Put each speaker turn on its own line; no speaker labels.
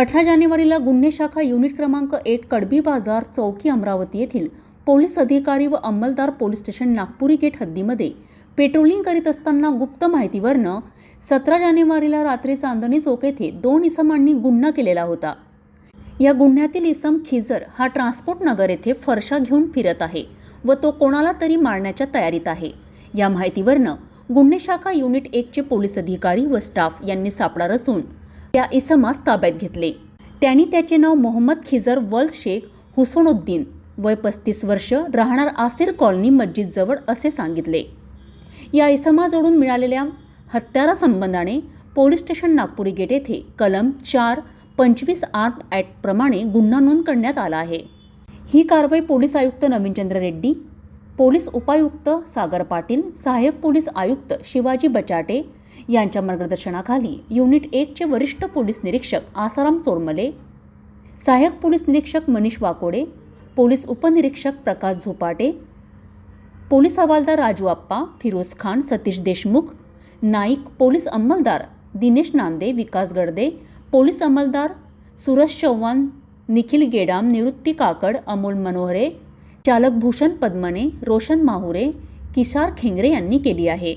अठरा जानेवारीला गुन्हे शाखा युनिट क्रमांक एट कडबी बाजार चौकी अमरावती येथील पोलीस अधिकारी व अंमलदार पोलीस स्टेशन नागपुरी गेट हद्दीमध्ये पेट्रोलिंग करीत असताना गुप्त माहितीवरनं सतरा जानेवारीला रात्री चांदणी चौक येथे दोन इसमांनी गुन्हा केलेला होता. या गुन्ह्यातील इसम खिजर हा ट्रान्सपोर्ट नगर येथे फरशा घेऊन फिरत आहे व तो कोणाला तरी मारण्याच्या तयारीत आहे. या माहितीवरनं गुन्हे शाखा युनिट एकचे पोलीस अधिकारी व स्टाफ यांनी सापळा रचून त्या इसमास ताब्यात घेतले. त्यांनी त्याचे नाव मोहम्मद खिजर वल्द शेख हुसनुद्दीन वय पस्तीस वर्ष राहणार आसिर कॉलनी मस्जिदजवळ असे सांगितले. या इसमाजवळून मिळालेल्या हत्यारा संबंधाने पोलीस स्टेशन नागपुरी गेट येथे कलम चार पंचवीस आर्म ॲक्टप्रमाणे गुन्हा नोंद करण्यात आला आहे. ही कारवाई पोलीस आयुक्त नवीनचंद्र रेड्डी पोलीस उपायुक्त सागर पाटील सहाय्यक पोलीस आयुक्त शिवाजी बचाटे यांच्या मार्गदर्शनाखाली युनिट एकचे वरिष्ठ पोलीस निरीक्षक आसाराम चोरमले सहाय्यक पोलीस निरीक्षक मनीष वाकोडे पोलीस उपनिरीक्षक प्रकाश झोपाटे पोलीस हवालदार राजू आप्पा फिरोज खान सतीश देशमुख नाईक पोलीस अंमलदार दिनेश नांदे विकास गडदे पोलीस अंमलदार सुरज चव्हाण निखिल गेडाम निवृत्ती काकड अमोल मनोहरे चालक भूषण पद्मने रोशन माहुरे किशार खेंगरे यांनी केली आहे.